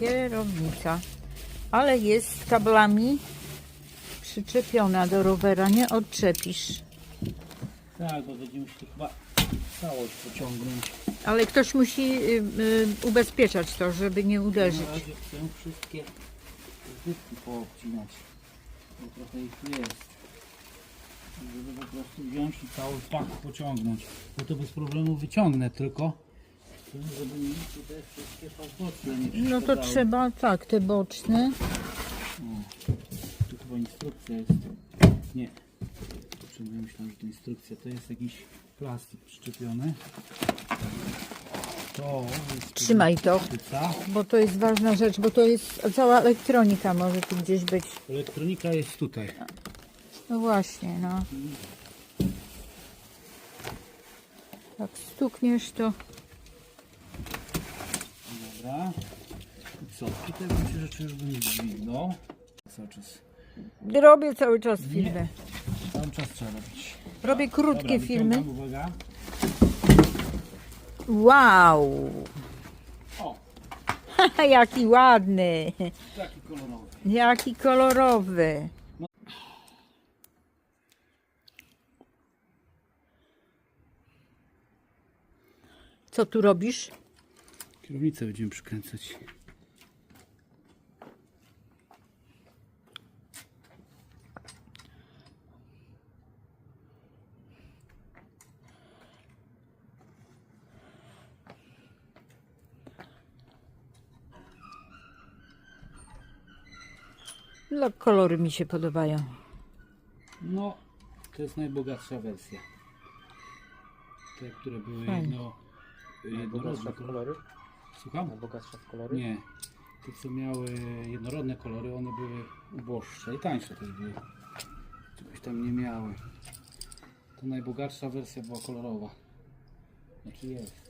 Kierownica. Ale jest z kablami przyczepiona do rowera. Nie odczepisz. Tak, bo będziemy się chyba całość pociągnąć. Ale ktoś musi y, y, ubezpieczać to, żeby nie Na uderzyć. razie chcę wszystkie zbytki poobcinać. Bo trochę ich jest. Żeby po prostu wziąć i cały pach pociągnąć. Bo to bez problemu wyciągnę tylko. Żeby mi tutaj wszystkie paznokcie nie No to przeszkadzały. trzeba, tak, te boczne. O, tu chyba instrukcja jest. Nie. Czemu ja myślałem, że to instrukcja? To jest jakiś plastik przyczepiony. To jest Trzymaj to, bo to jest ważna rzecz, bo to jest cała elektronika może tu gdzieś być. Elektronika jest tutaj. No właśnie, no. Jak stukniesz to... Dobra. I co? Tutaj bym się rzeczy już bym dźwignął. Cały czas. Robię cały czas filmy. Cały czas trzeba robić. Robię krótkie Dobra, filmy. wyciągam, Uwaga. Wow! O, Jaki ładny! taki kolorowy. Jaki kolorowy! Co tu robisz? Kierownicę będziemy przykręcać. No, kolory mi się podobają. No, to jest najbogatsza wersja. Te, które były Fajnie. jedno, kolory. kolory? Słucham? Bogatsze w kolory? Nie. Te, co miały jednorodne kolory, one były uboższe i tańsze też były. Czegoś tam nie miały. To najbogatsza wersja była kolorowa. Znaczy jest.